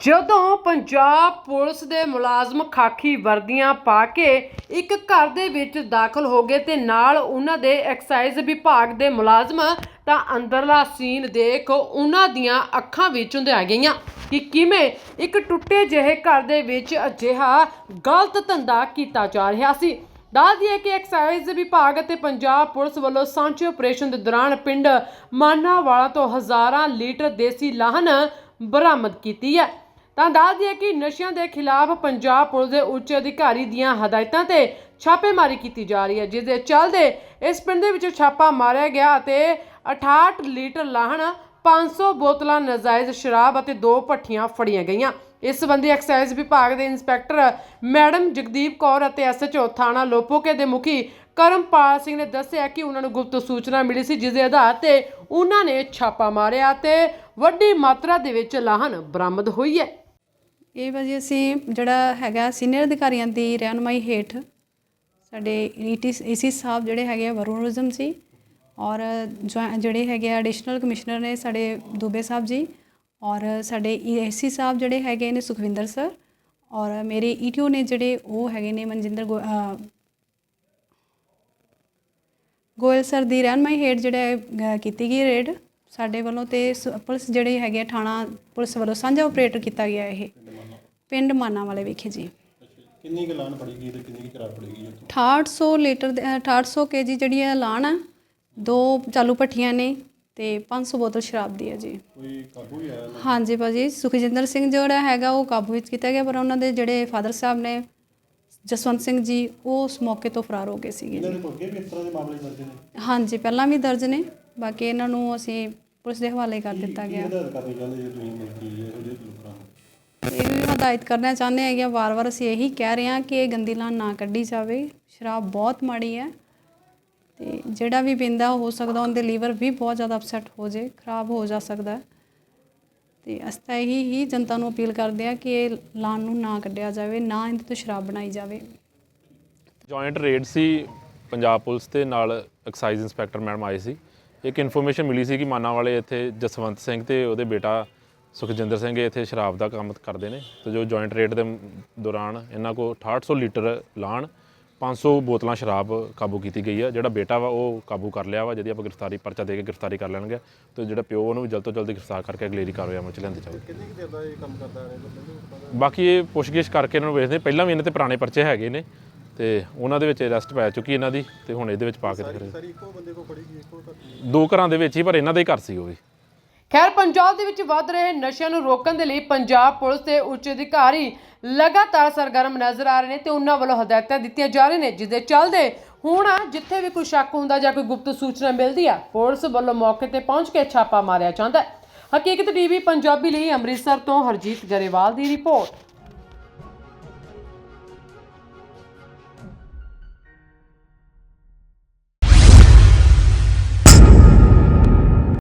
ਜਦੋਂ ਪੰਜਾਬ ਪੁਲਿਸ ਦੇ ਮੁਲਾਜ਼ਮ ਖਾਕੀ ਵਰਦੀਆਂ ਪਾ ਕੇ ਇੱਕ ਘਰ ਦੇ ਵਿੱਚ ਦਾਖਲ ਹੋ ਗਏ ਤੇ ਨਾਲ ਉਹਨਾਂ ਦੇ ਐਕਸਾਈਜ਼ ਵਿਭਾਗ ਦੇ ਮੁਲਾਜ਼ਮ, ਤਾਂ ਅੰਦਰਲਾ ਸੀਨ ਦੇਖ ਉਹਨਾਂ ਦੀਆਂ ਅੱਖਾਂ ਵਿੱਚ ਹੁੰਦਿਆ ਗਈਆਂ ਕਿ ਕਿਵੇਂ ਇੱਕ ਟੁੱਟੇ ਜਿਹੇ ਘਰ ਦੇ ਵਿੱਚ ਅਜਿਹਾ ਗਲਤ ਧੰਦਾ ਕੀਤਾ ਜਾ ਰਿਹਾ ਸੀ। ਦੱਸ ਦਈਏ ਕਿ ਐਕਸਾਈਜ਼ ਵਿਭਾਗ ਅਤੇ ਪੰਜਾਬ ਪੁਲਿਸ ਵੱਲੋਂ ਸਾਂਝੇ ਆਪਰੇਸ਼ਨ ਦੇ ਦੌਰਾਨ ਪਿੰਡ ਮਾਨਾਵਾਲਾ ਤੋਂ ਹਜ਼ਾਰਾਂ ਲੀਟਰ ਦੇਸੀ ਲਾਹਨ ਬਰਾਮਦ ਕੀਤੀ ਹੈ। ਤਾਂ ਦੱਸ ਦਈਏ ਕਿ ਨਸ਼ਿਆਂ ਦੇ ਖਿਲਾਫ ਪੰਜਾਬ ਪੁਲਿਸ ਦੇ ਉੱਚ ਅਧਿਕਾਰੀ ਦੀਆਂ ਹਦਾਇਤਾਂ ਤੇ ਛਾਪੇਮਾਰੀ ਕੀਤੀ ਜਾ ਰਹੀ ਹੈ, ਜਿਸ ਦੇ ਚੱਲਦੇ ਇਸ ਪਿੰਡ ਦੇ ਵਿੱਚ ਛਾਪਾ ਮਾਰਿਆ ਗਿਆ ਅਤੇ 68 ਲੀਟਰ ਲਾਹਣ 500 ਬੋਤਲਾਂ ਨਜਾਇਜ਼ ਸ਼ਰਾਬ ਅਤੇ ਦੋ ਭੱਠੀਆਂ ਫੜੀਆਂ ਗਈਆਂ। ਇਸ ਸੰਬੰਧੀ ਐਕਸਾਈਜ਼ ਵਿਭਾਗ ਦੇ ਇੰਸਪੈਕਟਰ ਮੈਡਮ ਜਗਦੀਪ ਕੌਰ ਅਤੇ ਐਸਐਚਓ ਥਾਣਾ ਲੋਪੋਕੇ ਦੇ ਮੁਖੀ ਕਰਮਪਾਲ ਸਿੰਘ ਨੇ ਦੱਸਿਆ ਕਿ ਉਹਨਾਂ ਨੂੰ ਗੁਪਤ ਸੂਚਨਾ ਮਿਲੀ ਸੀ, ਜਿਸ ਦੇ ਆਧਾਰ ਤੇ ਉਹਨਾਂ ਨੇ ਛਾਪਾ ਮਾਰਿਆ ਤੇ ਵੱਡੀ ਮਾਤਰਾ ਦੇ ਵਿੱਚ ਲਾਹਣ ਬਰਾਮਦ ਹੋਈ ਹੈ। ਇਹ ਵਜੇ ਅਸੀਂ ਜਿਹੜਾ ਹੈਗਾ ਸੀਨੀਅਰ ਅਧਿਕਾਰੀਆਂ ਦੀ ਰਹਿਨਮਾਈ ਹੇਠ ਸਾਡੇ ਈਟੀ ਏਸੀ ਸਾਹਿਬ ਜਿਹੜੇ ਹੈਗੇ ਆ ਵਰੁਣਿਜ਼ਮ ਜੀ ਔਰ ਜੁਆ- ਜਿਹੜੇ ਹੈਗੇ ਆ ਐਡੀਸ਼ਨਲ ਕਮਿਸ਼ਨਰ ਨੇ ਸਾਡੇ ਦੁਬੇ ਸਾਹਿਬ ਜੀ ਔਰ ਸਾਡੇ ਏਸੀ ਸਾਹਿਬ ਜਿਹੜੇ ਹੈਗੇ ਨੇ ਸੁਖਵਿੰਦਰ ਸਰ ਔਰ ਮੇਰੇ ਈਟੀਓ ਨੇ ਜਿਹੜੇ ਉਹ ਹੈਗੇ ਨੇ ਮਨਜਿੰਦਰ ਗੋ- ਗੋਇਲ ਸਰ ਦੀ ਰਹਿਨਮਾਈ ਹੇਠ ਜਿਹੜਾ ਕੀਤੀ ਗਈ ਰੇਡ ਸਾਡੇ ਵੱਲੋਂ ਤੇ ਸ- ਪੁਲਿਸ ਜਿਹੜੇ ਹੈਗੇ ਆ, ਥਾਣਾ ਪੁਲਿਸ ਵੱਲੋਂ ਸਾਂਝਾ ਆਪਰੇਟ ਕੀਤਾ ਗਿਆ ਇਹ। ਪਿੰਡ ਮਾਨਾ ਵਾਲੇ ਵਿਖੇ ਜੀ। ਕਿੰਨੀ ਕੁ ਲਾਨ ਫੜੀ ਗਈ ਤੇ ਕਿੰਨੀ ਕੁ ਸ਼ਰਾਬ ਫੜੀ ਗਈ ਉੱਥੋਂ? 6800 ਲੀਟਰ ਦੇ- ਅਹ 6800 ਕੇਜੀ ਜਿਹੜੀ ਹੈ ਲਾਣ ਆ ਦੋ ਚਾਲੂ ਭੱਠੀਆਂ ਨੇ ਤੇ 500 ਬੋਤਲ ਸ਼ਰਾਬ ਦੀ ਹੈ ਜੀ। ਕੋਈ ਕਾਬੂ ਹੀ ਆਇਆ ਹਾਂਜੀ ਭਾਜੀ ਸੁਖਜਿੰਦਰ ਸਿੰਘ ਜਿਹੜਾ ਹੈਗਾ ਉਹ ਕਾਬੂ ਵਿੱਚ ਕੀਤਾ ਗਿਆ ਪਰ ਉਹਨਾਂ ਦੇ ਜਿਹੜੇ ਫਾਦਰ ਸਾਹਿਬ ਨੇ ਜਸਵੰਤ ਸਿੰਘ ਜੀ ਉਹ ਉਸ ਮੌਕੇ ਤੋਂ ਫਰਾਰ ਹੋ ਗਏ ਸੀਗੇ ਇਹਨਾਂ ਦੇ ਤੋਂ ਅੱਗੇ ਵੀ ਇਸ ਤਰ੍ਹਾਂ ਦੇ ਮਾਮਲੇ ਦਰਜ ਨੇ? ਹਾਂਜੀ ਪਹਿਲਾਂ ਵੀ ਦਰਜ ਨੇ ਬਾਕੀ ਇਹਨਾਂ ਨੂੰ ਅਸੀਂ ਪੁਲਿਸ ਦੇ ਹਵਾਲੇ ਕਰ ਦਿੱਤਾ ਗਿਆ। ਇਹਦਾ ਕਰਨੀ ਚਾਹੁੰਦੇ ਜੇ ਤੁਸੀਂ ਮਿਲਦੀ ਇਹੋ ਜਿਹੇ ਲੋਕਾਂ ਨੂੰ? ਇਹ ਵੀ ਹਦਾਇਤ ਕਰਨਾ ਚਾਹੁੰਦੇ ਹਾਂ ਕਿ ਵਾਰ-ਵਾਰ ਅਸੀਂ ਇਹੀ ਕਹਿ ਰਹੇ ਹਾਂ ਕਿ ਇਹ ਗੰਦੀ ਲਾਨ ਨਾ ਕੱਢੀ ਜਾਵੇ। ਸ਼ਰਾਬ ਬਹੁਤ ਮਾੜੀ ਹੈ ਤੇ ਜਿਹੜਾ ਵੀ ਪੀਂਦਾ ਹੋ ਸਕਦਾ, ਉਹਦੇ ਲੀਵਰ ਵੀ ਬਹੁਤ ਜ਼ਿਆਦਾ ਅਪਸੈਟ ਹੋ ਜੇ, ਖਰਾਬ ਹੋ ਜਾ ਸਕਦਾ ਹੈ। ਤੇ ਅਸੀਂ ਤਾਂ ਇਹੀ ਹੀ ਜਨਤਾ ਨੂੰ ਅਪੀਲ ਕਰਦੇ ਹਾਂ ਕਿ ਇਹ ਲਾਨ ਨੂੰ ਨਾ ਕੱਢਿਆ ਜਾਵੇ, ਨਾ ਇਹਦੇ ਤੋਂ ਸ਼ਰਾਬ ਬਣਾਈ ਜਾਵੇ। ਜੁਆਇੰਟ ਰੇਡ ਸੀ ਪੰਜਾਬ ਪੁਲਿਸ ਤੇ, ਨਾਲ ਐਕਸਾਈਜ਼ ਇੰਸਪੈਕਟਰ ਮੈਡਮ ਆਏ ਸੀ। ਇੱਕ ਇਨਫੋਰਮੇਸ਼ਨ ਮਿਲੀ ਸੀ ਕਿ ਮਾਨਾ ਵਾਲੇ ਇੱਥੇ ਜਸਵੰਤ ਸਿੰਘ ਤੇ ਉਹਦੇ ਬੇਟਾ ਸੁਖਜਿੰਦਰ ਸਿੰਘ ਇੱਥੇ ਸ਼ਰਾਬ ਦਾ ਕੰਮ ਕਰਦੇ ਨੇ ਤੇ ਜੋ ਜੁਆਇੰਟ ਰੇਡ ਦੇ ਦੌਰਾਨ ਇਹਨਾਂ ਕੋਲ 6800 ਲੀਟਰ ਲਾਣ 500 ਬੋਤਲਾਂ ਸ਼ਰਾਬ ਕਾਬੂ ਕੀਤੀ ਗਈ ਆ। ਜਿਹੜਾ ਬੇਟਾ ਵਾ ਉਹ ਕਾਬੂ ਕਰ ਲਿਆ ਵਾ ਜਿਹਦੀ ਆਪਾਂ ਗ੍ਰਿਫਤਾਰੀ ਪਰਚਾ ਦੇ ਕੇ ਗ੍ਰਿਫਤਾਰੀ ਕਰ ਲੈਣਗੇ ਤੇ ਜਿਹੜਾ ਪਿਓ ਉਹਨੂੰ ਵੀ ਜਲਦ ਤੋਂ ਜਲਦ ਗ੍ਰਿਫਤਾਰ ਕਰਕੇ ਅਗਲੇਰੀ ਕਾਰਵਾਈ ਅਮਲ ਚ ਲਿਆਂਦੀ ਜਾਊਗੀ। ਕਿੰਨੀ ਕੁ ਦੇਰ ਦਾ ਇਹ ਕੰਮ ਕਰਦਾ ਰਹੇ ਬਾਕੀ ਇਹ ਪੁੱਛਗਿੱਛ ਕਰਕੇ ਇਹਨਾਂ ਨੂੰ ਵੇਖਦੇ ਪਹਿਲਾਂ ਵੀ ਇਹਨਾਂ ਤੇ ਪੁਰਾਣੇ ਪਰਚੇ ਹੈਗੇ ਨੇ ਤੇ ਉਹਨਾਂ ਦੇ ਵਿੱਚ ਅਰੈਸਟ ਪੈ ਚੁੱਕੀ ਇਹਨਾਂ ਦੀ ਤੇ ਹੁਣ ਇਹਦੇ ਵਿੱਚ ਪਾ ਕੇ ਕੋ ਇੱਕੋ ਘਰ ਦੋ ਘਰਾਂ ਦੇ ਵਿੱਚ ਹੀ ਪਰ ਇਹਨਾਂ ਦਾ ਹੀ ਘਰ ਸੀ ਉਹ ਵੀ। ਖੈਰ, ਪੰਜਾਬ ਦੇ ਵਿੱਚ ਵੱਧ ਰਹੇ ਨਸ਼ਿਆਂ ਨੂੰ ਰੋਕਣ ਦੇ ਲਈ ਪੰਜਾਬ ਪੁਲਿਸ ਦੇ ਉੱਚ ਅਧਿਕਾਰੀ ਲਗਾਤਾਰ ਸਰਗਰਮ ਨਜ਼ਰ ਆ ਰਹੇ ਨੇ ਤੇ ਉਹਨਾਂ ਵੱਲੋਂ ਹਦਾਇਤਾਂ ਦਿੱਤੀਆਂ ਜਾ ਰਹੀਆਂ ਨੇ ਜਿਸ ਦੇ ਚੱਲਦੇ ਹੁਣ ਜਿੱਥੇ ਵੀ ਕੋਈ ਸ਼ੱਕ ਹੁੰਦਾ ਜਾਂ ਕੋਈ ਗੁਪਤ ਸੂਚਨਾ ਮਿਲਦੀ ਆ, ਪੁਲਿਸ ਵੱਲੋਂ ਮੌਕੇ ਤੇ ਪਹੁੰਚ ਕੇ ਛਾਪਾ ਮਾਰਿਆ ਜਾਂਦਾ ਹੈ। ਹਕੀਕਤ ਟੀਵੀ ਪੰਜਾਬੀ ਲਈ ਅੰਮ੍ਰਿਤਸਰ ਤੋਂ ਹਰਜੀਤ ਗਰੇਵਾਲ ਦੀ ਰਿਪੋਰਟ।